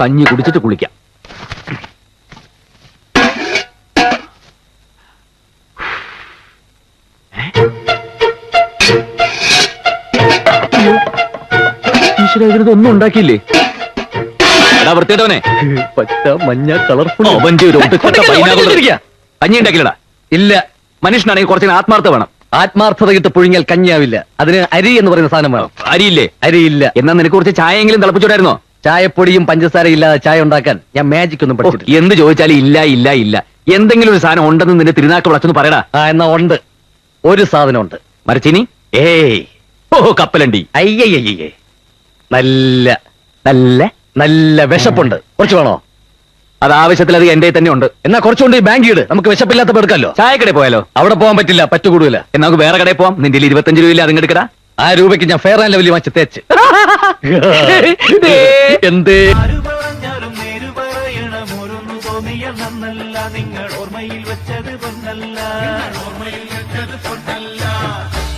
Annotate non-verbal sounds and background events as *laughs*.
കഞ്ഞി കുടിച്ചിട്ട് കുളിക്കാം. ഈശ്വര ഇതിനൊന്നും ഉണ്ടാക്കിയില്ലേ? എടാ വൃത്തിയിട്ടവനെ പച്ച മഞ്ഞ കളർഫുൾ. കഞ്ഞി ഉണ്ടാക്കില്ലടാ. ഇല്ല മനുഷ്യനാണെങ്കിൽ കുറച്ച് ആത്മാർത്ഥ വേണം. ആത്മാർത്ഥത കിട്ട് പുഴുങ്ങിയാൽ കഞ്ഞിയാവില്ല. അതിന് അരി എന്ന് പറയുന്ന സാധനം വേണം. അരിയില്ലേ? അരിയില്ല. എന്നാ നിനക്ക് കുറച്ച് ചായയെങ്കിലും തിളപ്പിച്ചോടായിരുന്നോ? ചായപ്പൊടിയും പഞ്ചസാരയും ഇല്ലാതെ ചായ ഉണ്ടാക്കാൻ ഞാൻ മാജിക് ഒന്നും പഠിച്ചിട്ടില്ല. എന്ത് ചോദിച്ചാലും ഇല്ല ഇല്ല ഇല്ല. എന്തെങ്കിലും ഒരു സാധനം ഉണ്ടെന്ന് നിന്റെ തിരുനാക്ക് വിളച്ചെന്ന് പറയടാ. ആ എന്നാ ഉണ്ട്. ഒരു സാധനം ഉണ്ട് മരച്ചിനി? ഏയ്. ഓ കപ്പലണ്ടി. അയ്യയ്യേ നല്ല നല്ല നല്ല വിശപ്പുണ്ട്. കുറച്ച് വേണോ? അത് ആവശ്യത്തിൽ അത് എന്റെ തന്നെ ഉണ്ട്. എന്നാ കുറച്ചുകൊണ്ട് ഈ ബാങ്ക് ഇട് നമുക്ക് വിശപ്പില്ലാത്തപ്പോ എടുക്കാമല്ലോ ചായക്കടയിൽ പോയാലോ? അവിടെ പോകാൻ പറ്റില്ല പറ്റുകൂടില്ല എന്നാ നമുക്ക് വേറെ കടയിൽ പോവാം. നിന്റെ ഇരുപത്തഞ്ച് രൂപയില്ല അതും എടുക്കടാ. ആ രൂപയ്ക്ക് ഞാൻ ഫെയർ ആൻഡ് ലെവലിൽ വാങ്ങിച്ച് തേച്ച്. *laughs* എന്തേ? നിങ്ങൾ ഓർമ്മയിൽ വെച്ചത് പൊന്നല്ല. ഓർമ്മയിൽ വെച്ചത് പൊന്നല്ല.